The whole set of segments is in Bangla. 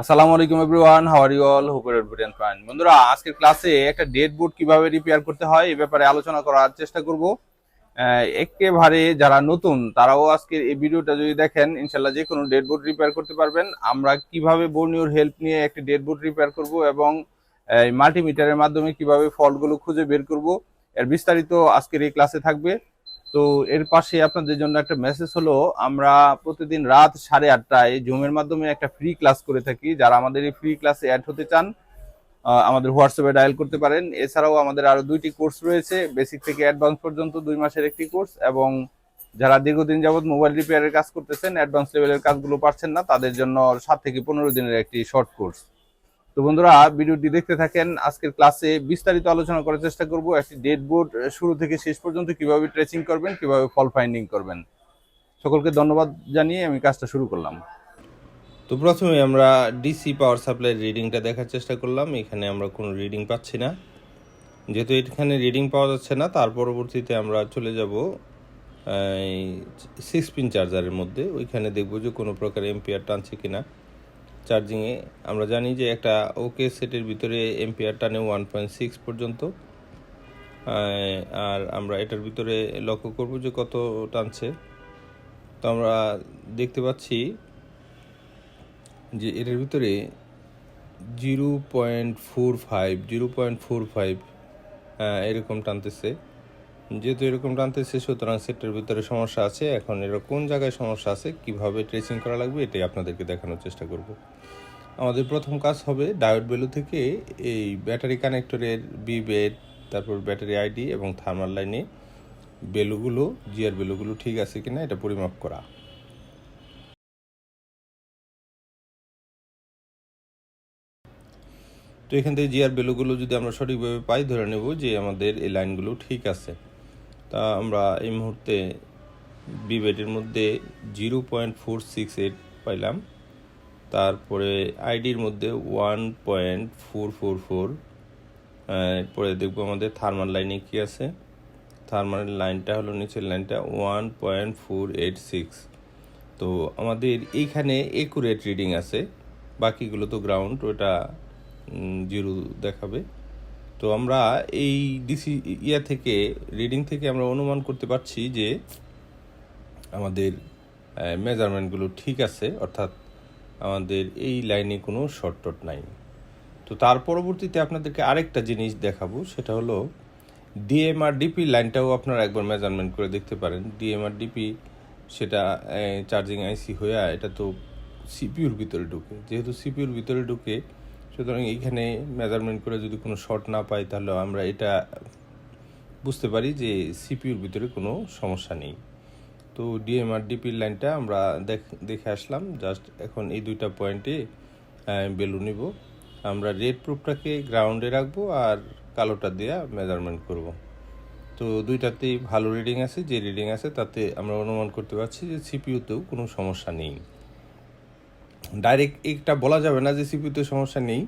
আসসালামু আলাইকুম everyone how are you all hope you are fine বন্ধুরা, আজকের ক্লাসে একটা ডেড বোর্ড কীভাবে রিপেয়ার করতে হয় এই ব্যাপারে আলোচনা করার চেষ্টা করব। একেবারে যারা নতুন, তারাও আজকের এই ভিডিওটা যদি দেখেন ইনশাল্লাহ যে কোনো ডেড বোর্ড রিপেয়ার করতে পারবেন। আমরা কীভাবে বর্নিওর হেল্প নিয়ে একটি ডেড বোর্ড রিপেয়ার করব এবং মাল্টিমিটারের মাধ্যমে কীভাবে ফল্টগুলো খুঁজে বের করব, এর বিস্তারিত আজকের এই ক্লাসে থাকবে। তো এর পাশে আপনাদের জন্য একটা মেসেজ হলো, আমরা প্রতিদিন রাত সাড়ে আটটায় জুমের মাধ্যমে একটা ফ্রি ক্লাস করে থাকি। যারা আমাদের এই ফ্রি ক্লাসে অ্যাড হতে চান আমাদের হোয়াটসঅ্যাপে ডায়াল করতে পারেন। এছাড়াও আমাদের আরও দুইটি কোর্স রয়েছে বেসিক থেকে অ্যাডভান্স পর্যন্ত দুই মাসের একটি কোর্স এবং যারা দীর্ঘদিন যাবৎ মোবাইল রিপেয়ারের কাজ করতেছেন অ্যাডভান্স লেভেলের কাজগুলো পারছেন না, তাদের জন্য সাত থেকে পনেরো দিনের একটি শর্ট কোর্স তো বন্ধুরা, ভিডিওটি দেখতে থাকেন। আজকের ক্লাসে বিস্তারিত আলোচনা করার চেষ্টা করব। একটি ডেড বোর্ড শুরু থেকে শেষ পর্যন্ত কীভাবে ট্রেসিং করবেন, কীভাবে ফল ফাইন্ডিং করবেন। সকলকে ধন্যবাদ জানিয়ে আমি কাজটা শুরু করলাম। তো প্রথমে আমরা ডিসি পাওয়ার সাপ্লাই রিডিংটা দেখার চেষ্টা করলাম। এখানে আমরা কোনো রিডিং পাচ্ছি না। যেহেতু এখানে রিডিং পাওয়া যাচ্ছে না, তার পরবর্তীতে আমরা চলে যাব সিক্স পিন চার্জারের মধ্যে। ওইখানে দেখব যে কোনো প্রকার এম্পিয়ার টানছে কিনা। চার্জিংয়ে আমরা জানি যে একটা ওকে সেটের ভিতরে এম্পিয়ার টানে ওয়ান পয়েন্ট সিক্স পর্যন্ত। আর আমরা এটার ভিতরে লক্ষ্য করব যে কত টানছে। তো আমরা দেখতে পাচ্ছি যে এটার ভিতরে zero point four five zero point four five এরকম টানতেছে। যেহেতু এরকম টানতেছে সুতরাং সেটের ভিতরে সমস্যা আছে। এখন এর কোন জায়গায় সমস্যা আছে, কীভাবে ট্রেসিং করা লাগবে, এটাই আপনাদেরকে দেখানোর চেষ্টা করব। আমাদের প্রথম কাজ হবে ডায়োড বেলু থেকে এই ব্যাটারি কানেক্টরের বি বেড তারপর ব্যাটারি আইডি এবং থার্মাল লাইনে বেলুগুলো জিয়ার বেলুগুলো ঠিক আছে কিনা এটা পরিমাপ করা। তো এখান থেকে জিআর ভ্যালুগুলো যদি আমরা সঠিকভাবে পাই, ধরে নেব যে আমাদের এই লাইনগুলো ঠিক আছে। তা আমরা এই মুহূর্তে বিবেটের মধ্যে zero point four six eight পাইলাম। তারপরে আইডির মধ্যে one point four four four, এরপরে দেখব আমাদের থার্মাল লাইনে কি আছে। থার্মাল লাইনটা হলো নিচের লাইনটা one point four eight six. তো আমাদের এইখানে একুরেট রিডিং আছে, বাকিগুলো তো গ্রাউন্ড ওটা জিরো দেখাবে। তো আমরা এই ডিসি ইয়া থেকে রিডিং থেকে আমরা অনুমান করতে পারছি যে আমাদের মেজারমেন্টগুলো ঠিক আছে, অর্থাৎ আমাদের এই লাইনে কোনো শর্ট টট নাই। তো তার পরবর্তীতে আপনাদেরকে আরেকটা জিনিস দেখাবো, সেটা হলো ডিএমআর ডিপি লাইনটাও আপনারা একবার মেজারমেন্ট করে দেখতে পারেন। ডিএমআর ডিপি সেটা চার্জিং আইসি হয়ে, এটা তো সিপিউর ভিতরে ঢুকে। যেহেতু সিপিউর ভিতরে ঢুকে সুতরাং এইখানে মেজারমেন্ট করে যদি কোনো শর্ট না পাই, তাহলে আমরা এটা বুঝতে পারি যে সিপিউর ভিতরে কোনো সমস্যা নেই। তো ডিএমআর ডিপির লাইনটা আমরা দেখ আসলাম। জাস্ট এখন এই দুইটা পয়েন্টে বেলু নিব। আমরা রেড প্রুফটাকে গ্রাউন্ডে রাখব আর কালোটা দিয়ে মেজারমেন্ট করব। তো দুইটাতেই ভালো রিডিং আছে, যে রিডিং আছে তাতে আমরা অনুমান করতে পারছি যে সিপিউতেও কোনো সমস্যা নেই। ডাইরেক্ট এটা বলা যাবে না যে সিপিইউতে সমস্যা নেই।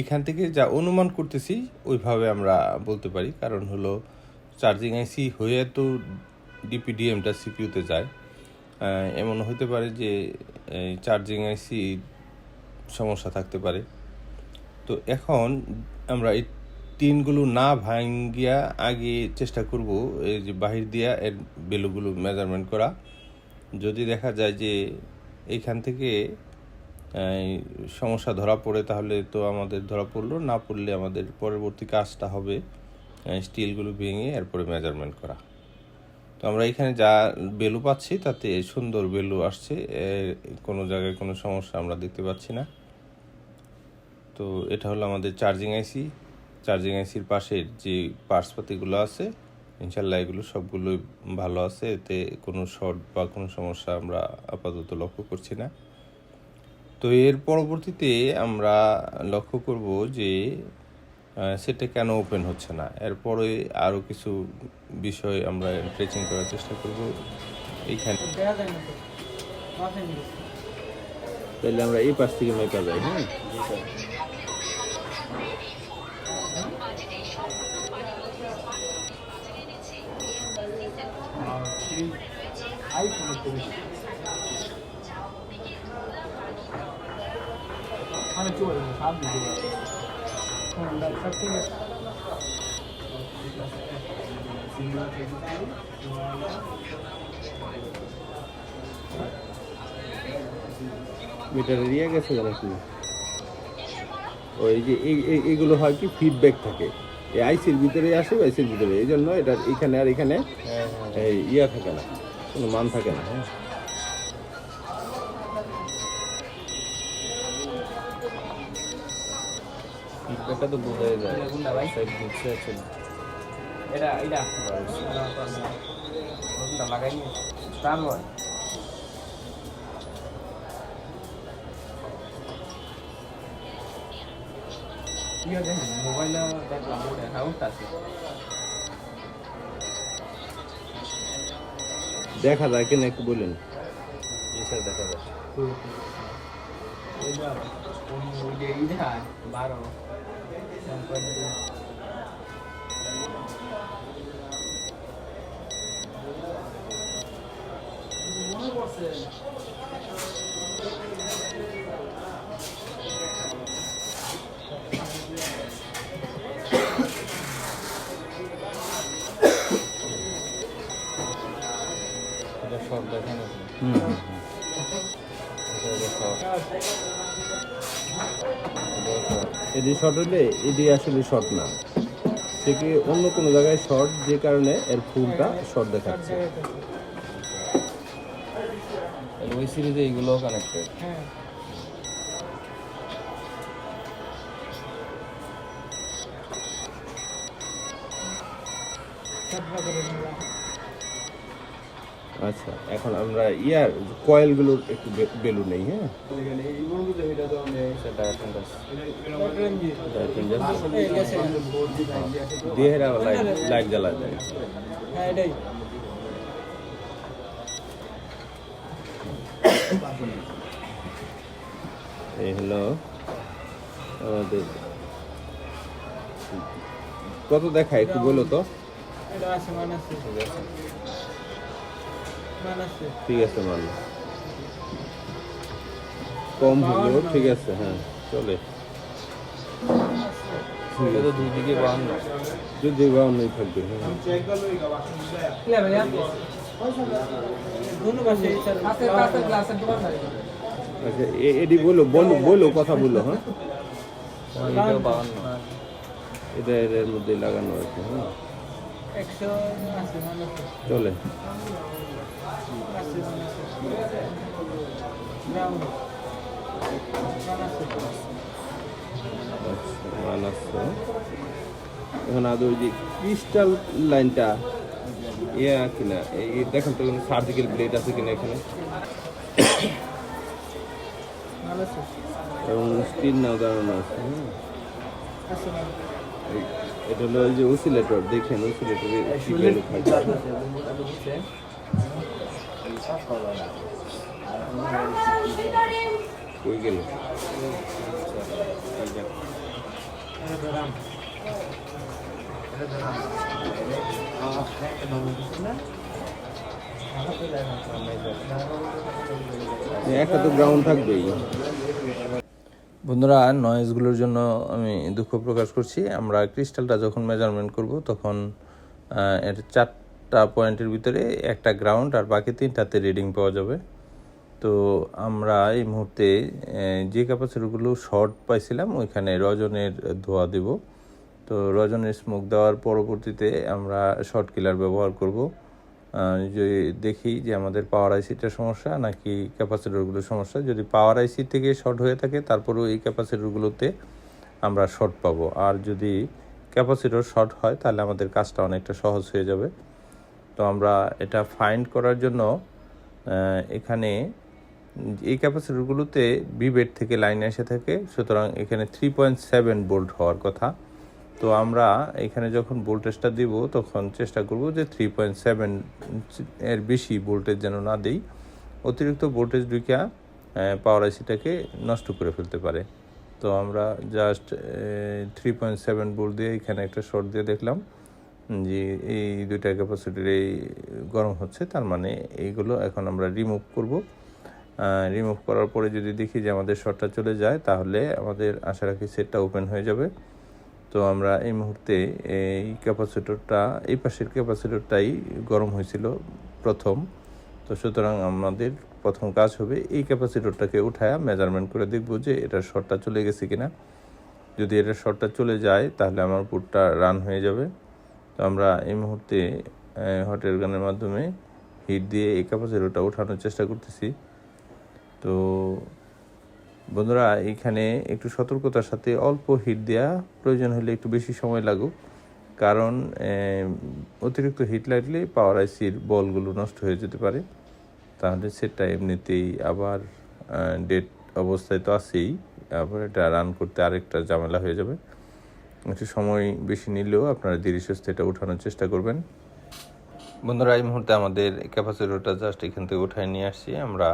এখান থেকে যা অনুমান করতেছি, ওইভাবে আমরা বলতে পারি। কারণ হলো চার্জিং আইসি হয়ে তো ডিপিডিএমটা সিপিইউতে যায়। এমন হতে পারে যে চার্জিং আইসি সমস্যা থাকতে পারে। তো এখন আমরা এই টিনগুলো না ভাঙ্গিয়া আগে চেষ্টা করব, এই যে বাহির দিয়া এর বেলুগুলো মেজারমেন্ট করা। যদি দেখা যায় যে এইখান থেকে সমস্যা ধরা পড়ে তাহলে তো আমাদের ধরা পড়ল, না পড়লে আমাদের পরবর্তী কাজটা হবে স্টিলগুলো ভেঙে এরপরে মেজারমেন্ট করা। তো আমরা এখানে যা বেলু পাচ্ছি তাতে সুন্দর বেলু আসছে কোনো জায়গায় কোনো সমস্যা আমরা দেখতে পাচ্ছি না। তো এটা হলো আমাদের চার্জিং আইসি চার্জিং আইসির পাশের যে পার্টসপাতিগুলো আছে, ইনশাল্লাহ এগুলো সবগুলোই ভালো আছে, এতে কোনো শর্ট বা কোনো সমস্যা আমরা আপাতত লক্ষ্য করছি না। তো এর পরবর্তীতে আমরা লক্ষ্য করব যে সেটা কেন ওপেন হচ্ছে না। এরপরে আরও কিছু বিষয় আমরা ট্রেচিং করার চেষ্টা করব এইখানে। তাহলে আমরা এই পাশ থেকে মেপা যাই হ্যাঁ? আমি চলে যাব সাত দিতে পারব সব ঠিক আছে মিটার এরিয়া গেছে কেন কি? ওই যে এই- এই- এইগুলো হয় কি? ফিডব্যাক থাকে। এই আইসির ভিতরে আসে আইসির ভিতরে এই জন্য এটা এখানে আর এখানে এই ইয়া থাকে না কোনো মান থাকে না। হ্যাঁ ফিডব্যাকটা তো বোঝাই যায়? সাইড বুঝছে আছে এটা এটা? কোনটা লাগাইনি? স্টান হয় কি আছে মোবাইলে দেখলাম অ্যাকাউন্ট আছে। দেখা যায় কিনা একটু বলুন। স্যার দেখা যায়। ওইটা ওই যে এডি শর্ট হলে এডি আসলে শর্ট না। সে কি অন্য কোনো জায়গায় শর্ট যে কারণে এর ফুলটা শর্ট দেখাচ্ছে? ওই সিরিজে এইগুলো কানেক্টেড আচ্ছা এখন আমরা ইয়ার কয়েলগুলোর একটু বেলু নেই হ্যাঁ? এখন লাইট জ্বালা যায়। এই হলো আমাদের। কত দেখায় একটু বলো তো? এটা আছে মাইনাস ঠিক আছে মাল কম হলেও ঠিক আছে হ্যাঁ চলে দুদিকে বাহান্ন যদি বাহান্নই থাকবে আচ্ছা এটি বলো বলো বলো কথা বলো হ্যাঁ বাহান্ন এটা এর মধ্যে লাগানো আছে হ্যাঁ চলে। আচ্ছা, এখন আজ যে ক্রিস্টাল লাইনটা ইয়া কিনা এই দেখেন তো ব্লেড আছে কিনা এখানে। এবং স্টিল না দাঁড়ানো আছে হ্যাঁ। এটা হলো যে ওসিলেটর দেখেন ওসিলেটরে কি ভ্যালু থাকে কই গেল একটা তো গ্রাউন্ড থাকবেই বন্ধুরা নয়েজগুলোর জন্য আমি দুঃখ প্রকাশ করছি। আমরা ক্রিস্টালটা যখন মেজারমেন্ট করব, তখন এর চারটা পয়েন্টের ভিতরে একটা গ্রাউন্ড আর বাকি তিনটাতে রিডিং পাওয়া যাবে। তো আমরা এই মুহূর্তে যে ক্যাপাসিটিগুলো শর্ট পাইছিলাম, ওইখানে রজনের ধোয়া দেব। তো রজনের স্মোক দেওয়ার পরবর্তীতে আমরা শর্ট কিলার ব্যবহার করব। যদি দেখি যে আমাদের পাওয়ার আইসিটার সমস্যা নাকি ক্যাপাসিটরগুলোর সমস্যা। যদি পাওয়ার আইসি থেকে শর্ট হয়ে থাকে, তারপরেও এই ক্যাপাসিটরগুলোতে আমরা শর্ট পাবো। আর যদি ক্যাপাসিটর শর্ট হয়, তাহলে আমাদের কাজটা অনেকটা সহজ হয়ে যাবে। তো আমরা এটা ফাইন্ড করার জন্য এখানে এই ক্যাপাসিটরগুলোতে বিবেট থেকে লাইন এসে থাকে। সুতরাং এখানে থ্রি পয়েন্ট সেভেন বোল্ট হওয়ার কথা। তো আমরা এখানে যখন ভোল্টেজটা দিব, তখন চেষ্টা করব যে থ্রি পয়েন্ট সেভেন এর বেশি ভোল্টেজ যেন না দিই। অতিরিক্ত ভোল্টেজ ঢুকিয়া পাওয়ার আইসিটাকে নষ্ট করে ফেলতে পারে। তো আমরা just three point seven volt দিয়ে এখানে একটা শর্ট দিয়ে দেখলাম যে এই দুইটা ক্যাপাসিটির এই গরম হচ্ছে, তার মানে এইগুলো এখন আমরা রিমুভ করব। রিমুভ করার পরে যদি দেখি যে আমাদের শর্টটা চলে যায়, তাহলে আমাদের আশা রাখি সেটটা ওপেন হয়ে যাবে। তো আমরা এই মুহূর্তে এই ক্যাপাসিটরটা, এই পাশের ক্যাপাসিটরটাই গরম হয়েছিল প্রথম। তো সুতরাং আমাদের প্রথম কাজ হবে এই ক্যাপাসিটরটাকে উঠায়া মেজারমেন্ট করে দেখব যে এটার শর্টটা চলে গেছে কিনা। যদি এটার শর্টটা চলে যায়, তাহলে আমার পুটটা রান হয়ে যাবে। তো আমরা এই মুহূর্তে হট এয়ার গানের মাধ্যমে হিট দিয়ে এই ক্যাপাসিটরটা ওঠানোর চেষ্টা করতেছি। তো বন্ধুরা, এখানে একটু সতর্কতার সাথে অল্প হিট দেওয়া প্রয়োজন হলে একটু বেশি সময় লাগুক। কারণ অতিরিক্ত হিট লাগলে পাওয়ার আইসির বলগুলো নষ্ট হয়ে যেতে পারে। তাহলে সেটা এমনিতেই আবার ডেট অবস্থায় তো আছেই। আবার এটা রান করতে আরেকটা ঝামেলা হয়ে যাবে। একটু সময় বেশি নিলেও আপনারা ধীরে সুস্থে এটা ওঠানোর চেষ্টা করবেন। বন্ধুরা, এই মুহূর্তে আমাদের ক্যাপাসিটরটা জাস্ট এখান থেকে উঠায় নিয়ে আসছি। আমরা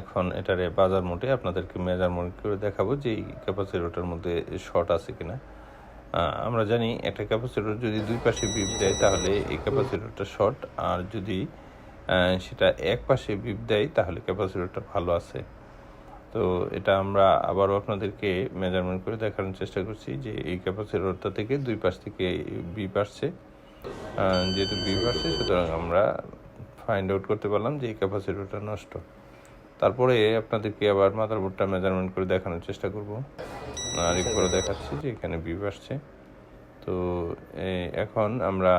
এখন এটারে বাজার মোটে আপনাদেরকে মেজার মেজারমেন্ট করে দেখাবো যে এই ক্যাপাসিটরটার মধ্যে শর্ট আছে কিনা। আমরা জানি একটা ক্যাপাসিটর যদি দুই পাশে বিপ দেয় তাহলে এই ক্যাপাসিটরটা শর্ট আর যদি সেটা এক পাশে বিপ দেয় তাহলে ক্যাপাসিটরটা ভালো আছে। তো এটা আমরা আবারও আপনাদেরকে মেজারমেন্ট করে দেখানোর চেষ্টা করছি যে এই ক্যাপাসিটরটা থেকে দুই পাশ থেকে বিপ আসছে। যেহেতু বিপ আসছে, সুতরাং আমরা ফাইন্ড আউট করতে পারলাম যে এই ক্যাপাসিটরটা নষ্ট। তারপরে আপনাদেরকে আবার মাদারবোর্ডটা মেজারমেন্ট করে দেখানোর চেষ্টা করব। আর করে দেখাচ্ছি যে এখানে বিপ আসছে। তো এখন আমরা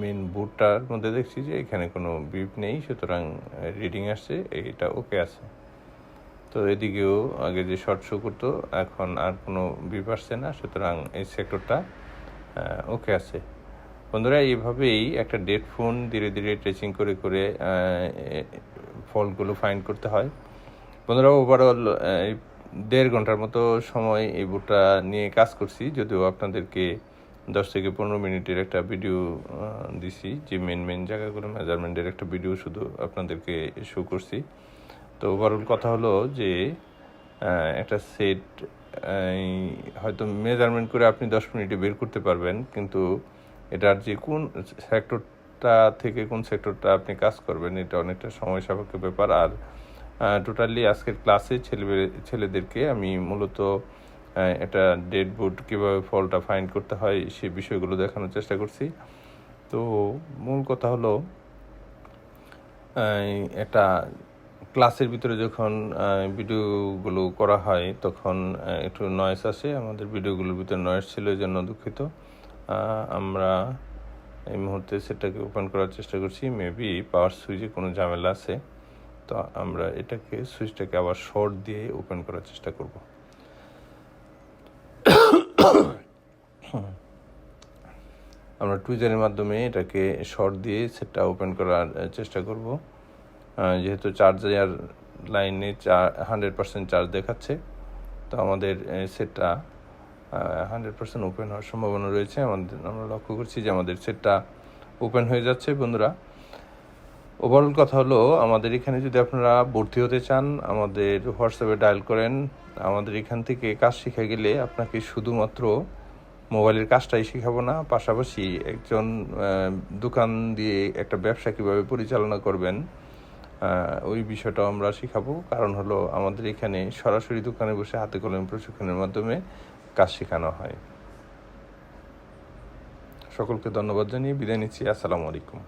মেন বুটটার মধ্যে দেখছি যে এখানে কোনো বিপ নেই, সুতরাং রিডিং আসছে, এটা ওকে আছে। তো এদিকেও আগে যে শর্ট শো করতো, এখন আর কোনো বিপ আসছে না, সুতরাং এই সেক্টরটা ওকে আছে। বন্ধুরা, এইভাবেই একটা ডেড ফোন ধীরে ধীরে ট্রেসিং করে করে ফলগুলো ফাইন্ড করতে হয়। বন্ধুরা ওভারঅল এই দেড় ঘণ্টার মতো সময় এই বুটটা নিয়ে কাজ করছি। যদিও আপনাদেরকে দশ থেকে পনেরো মিনিটের একটা ভিডিও দিছি, যে মেন মেন জায়গাগুলো মেজারমেন্টের একটা ভিডিও শুধু আপনাদেরকে শো করছি। তো ওভারঅল কথা হলো যে একটা সেট হয়তো মেজারমেন্ট করে আপনি দশ মিনিটে বের করতে পারবেন, কিন্তু এটার যে কোন সেক্টরটা থেকে কোন সেক্টরটা আপনি কাজ করবেন, এটা অনেকটা সময় সাপেক্ষ ব্যাপার। আর টোটালি আজকের ক্লাসে ছেলে ছেলেদেরকে আমি মূলত একটা ডেড বুট কীভাবে ফলটা ফাইন্ড করতে হয় সে বিষয়গুলো দেখানোর চেষ্টা করছি। তো মূল কথা হলো একটা ক্লাসের ভিতরে যখন ভিডিওগুলো করা হয়, তখন একটু নয়েস আসে। আমাদের ভিডিওগুলোর ভিতরে নয়েস ছিল এই জন্য দুঃখিত আমরা এই মুহূর্তে সেটাকে ওপেন করার চেষ্টা করছি। মেবি পাওয়ার সুইচে কোনো ঝামেলা আছে, তো আমরা এটাকে সুইচটাকে আবার শর্ট দিয়ে ওপেন করার চেষ্টা করব। আমরা টুইজারের মাধ্যমে এটাকে শর্ট দিয়ে সেটটা ওপেন করার চেষ্টা করব। যেহেতু চার্জার লাইনে চা হান্ড্রেড পার্সেন্ট চার্জ দেখাচ্ছে, তো আমাদের সেটটা হান্ড্রেড পার্সেন্ট ওপেন হওয়ার সম্ভাবনা রয়েছে। আমাদের, আমরা লক্ষ্য করছি যে আমাদের সেটটা ওপেন হয়ে যাচ্ছে বন্ধুরা। ওভারঅল কথা হলো, আমাদের এখানে যদি আপনারা ভর্তি হতে চান, আমাদের হোয়াটসঅ্যাপে ডায়াল করেন। আমাদের এখান থেকে কাজ শিখে গেলে আপনাকে শুধুমাত্র মোবাইলের কাজটাই শেখাবো না, পাশাপাশি একজন দোকান দিয়ে একটা ব্যবসা কীভাবে পরিচালনা করবেন ওই বিষয়টাও আমরা শেখাবো। কারণ হলো, আমাদের এখানে সরাসরি দোকানে বসে হাতে কলমে প্রশিক্ষণের মাধ্যমে কাজ শেখানো হয়। সকলকে ধন্যবাদ জানিয়ে বিদায় নিচ্ছি। আসসালামু আলাইকুম।